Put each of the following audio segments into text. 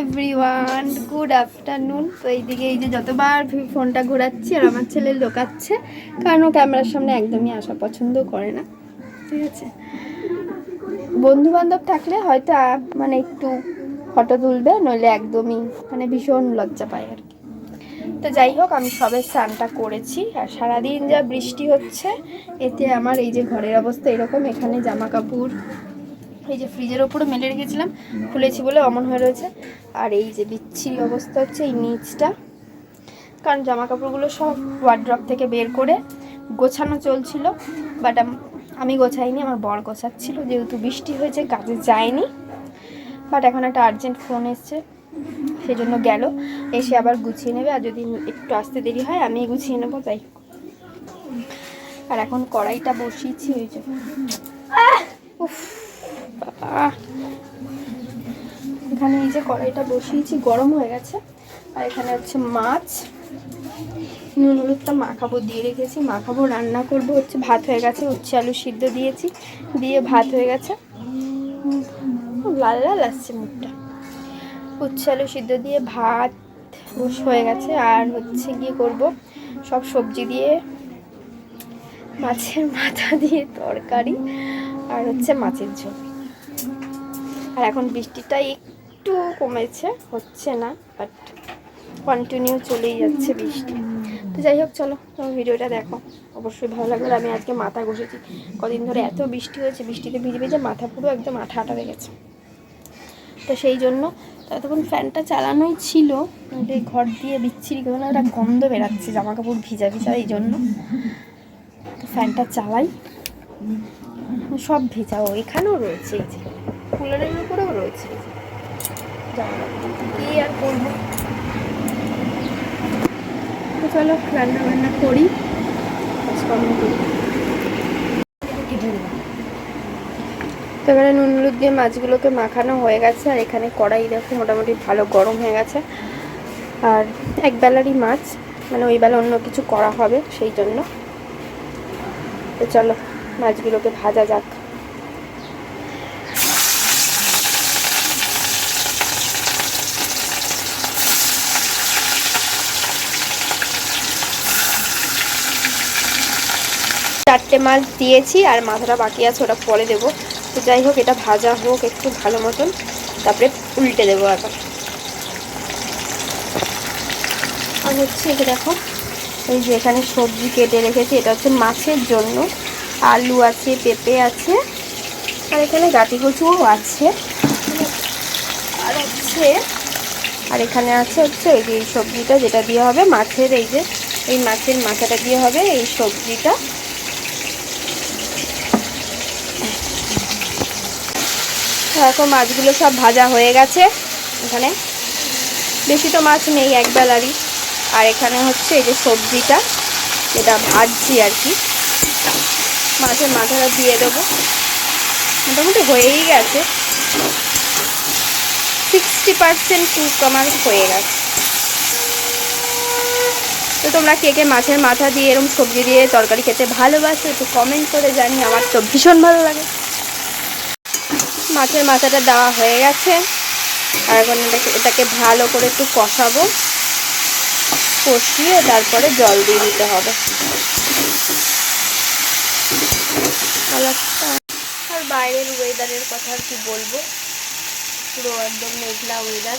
Everyone good afternoon তো এইদিকে এই যে যতবার ফোনটা ঘোরাচ্ছি আর আমার ছেলে লোকাচ্ছে, কারণ ও ক্যামেরার সামনে একদমই আসা পছন্দ করে না। ঠিক আছে? বন্ধু বান্ধব থাকলে হয়তো মানে একটু ফটো তুলবে, নইলে একদমই মানে ভীষণ লজ্জা পায় আর কি। তো যাই হোক, আমি সবে স্নানটা করেছি, আর সারাদিন যা বৃষ্টি হচ্ছে, এতে আমার এই যে ঘরের অবস্থা এরকম, এখানে জামা কাপড় এই যে ফ্রিজের ওপরে মেলে রেখেছিলাম, খুলেছি বলে অমন হয়ে রয়েছে। আর এই যে বিচ্ছিরি অবস্থা হচ্ছে এই নিচটা। কারণ জামা কাপড়গুলো সব ওয়ার্ড্রপ থেকে বের করে গোছানো চলছিল বাট আমি গোছাইনি, আমার বর গোছাচ্ছিল, যেহেতু বৃষ্টি হয়েছে, কাজে যায়নি। বাট এখন একটা আর্জেন্ট ফোন এসছে সেই জন্য গেল। এসে আবার গুছিয়ে নেবে, আর যদি একটু আসতে দেরি হয় আমি গুছিয়ে নেব তাই আর এখন কড়াইটা বসিয়েছি ওই জন্য! উফ! এখানে এই যে কড়াইটা বসিয়েছি, গরম হয়ে গেছে। আর এখানে হচ্ছে মাছ। নুন হলুদটা মাখাবো, দিয়ে রেখেছি। মাখাবো, রান্না করব। হচ্ছে ভাত হয়ে গেছে, উচ্ছে আলু সিদ্ধ দিয়েছি। দিয়ে ভাত হয়ে গেছে। লাল লাল আসছে মুখটা। উচ্ছে আলু সিদ্ধ দিয়ে ভাত হয়ে গেছে। আর হচ্ছে গিয়ে করব? সব সবজি দিয়ে মাছের মাথা দিয়ে তরকারি। আর হচ্ছে মাছের ঝোল। আর এখন বৃষ্টিটা একটু কমেছে, হচ্ছে না বাট কন্টিনিউ চলেই যাচ্ছে বৃষ্টি। তো যাই হোক, চলো, তোমার ভিডিওটা দেখো। অবশ্যই ভালো আর আমি আজকে মাথা ঘষেছি। কদিন ধরে এত বৃষ্টি হয়েছে, বৃষ্টিতে ভিজে ভিজে মাথা পুরো একদম আঠা আঠা হয়ে গেছে। তো সেই জন্য তখন ফ্যানটা চালানোই ছিল ঘর দিয়ে বিচ্ছিরি করে একটা গন্ধ বেরাচ্ছে জামা কাপড় ভিজা ভিজা, এই জন্য। তো ফ্যানটা চালাই। সব ভেজা, ও এখানেও রয়েছে, এই যে। কুলারের উপরেও রয়েছে। কি আর করব? তো চলো রান্না বান্না করি। কাজকর্ম এবারে নুন হলুদ দিয়ে মাছগুলোকে মাখানো হয়ে গেছে, আর এখানে কড়াই দেখো মোটামুটি ভালো গরম হয়ে গেছে। আর এক বেলারই মাছ মানে ওই বেলা অন্য কিছু করা হবে সেই জন্য। তো চলো, মাছগুলোকে ভাজা যাক। চারটে মাছ দিয়েছি আর মাথাটা বাকি আছে, ওটা পরে দেবো। তো যাই হোক, এটা ভাজা হোক, একটু ভালো মতন। তারপরে উল্টে দেবো আবার। আর হচ্ছে যে দেখো, এই যে এখানে সবজি কেটে রেখেছি, এটা হচ্ছে মাছের জন্য। আলু আছে, পেঁপে আছে, আর এখানে গাটি কচুও আছে। আর হচ্ছে, আর এখানে আছে হচ্ছে এই যে সবজিটা, যেটা দিয়ে হবে মাছের, এই যে এই মাছের মাথাটা দিয়ে হবে এই সবজিটা। এখন মাছগুলো সব ভাজা হয়ে গেছে এখানে। বেশি তো মাছ নেই এক বেলারই। আর এখানে হচ্ছে এই যে সবজিটা, যেটা ভাজছি আর কি। মাছের মাথাটা দিয়ে দেবো। মোটামুটি হয়েই গেছে। সিক্সটি পার্সেন্ট কুক আমার হয়ে গেছে। তো তোমরা কে কে মাছের মাথা দিয়ে এরকম সবজি দিয়ে তরকারি খেতে ভালোবাসো, একটু কমেন্ট করে জানি আমার তো ভীষণ ভালো লাগে। মাছের মাথাটা দেওয়া হয়ে গেছে। আর এখন এটাকে এটাকে ভালো করে একটু কষাবো। কষিয়ে তারপরে জল দিয়ে দিতে হবে। আর বাইরের ওয়েদারের কথা আর কি বলব? পুরো একদম মেঘলা ওয়েদার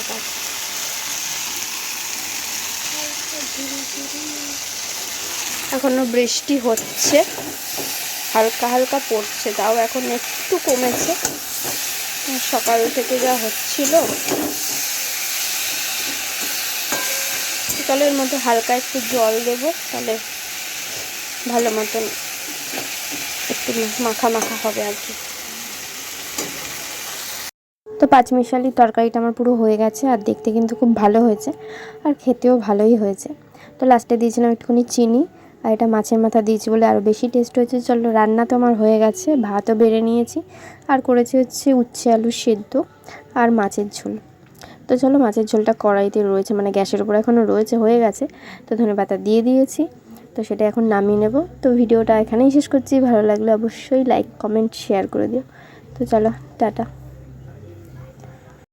আকাশ এখনও বৃষ্টি হচ্ছে। হালকা হালকা পড়ছে, তাও এখন একটু কমেছে। সকাল থেকে যা হচ্ছিল। জলের মধ্যে হালকা একটু জল দেব, তাহলে ভালো মতন একটু মাখা মাখা হবে আর কি। তো পাঁচমিশালি তরকারিটা আমার পুরো হয়ে গেছে, আর দেখতে কিন্তু খুব ভালো হয়েছে, আর খেতেও ভালোই হয়েছে। তো লাস্টে দিয়েছিলাম একটুখানি চিনি আর এটা মাছের মাথা দিয়েছি বলে আরও বেশি টেস্ট হয়েছে। চলো, রান্না তো আমার হয়ে গেছে, ভাতও বেড়ে নিয়েছি। আর করেছি হচ্ছে উচ্ছে আলু সেদ্ধ আর মাছের ঝোল। তো চলো, মাছের ঝোলটা কড়াইতে রয়েছে মানে গ্যাসের উপর এখনও রয়েছে, হয়ে গেছে। তো ধনে পাতা দিয়ে দিয়েছি, তো সেটা এখন নামিয়ে নেব। তো ভিডিওটা এখানেই শেষ করছি। ভালো লাগলে অবশ্যই লাইক কমেন্ট শেয়ার করে দিও। তো চলো, টাটা।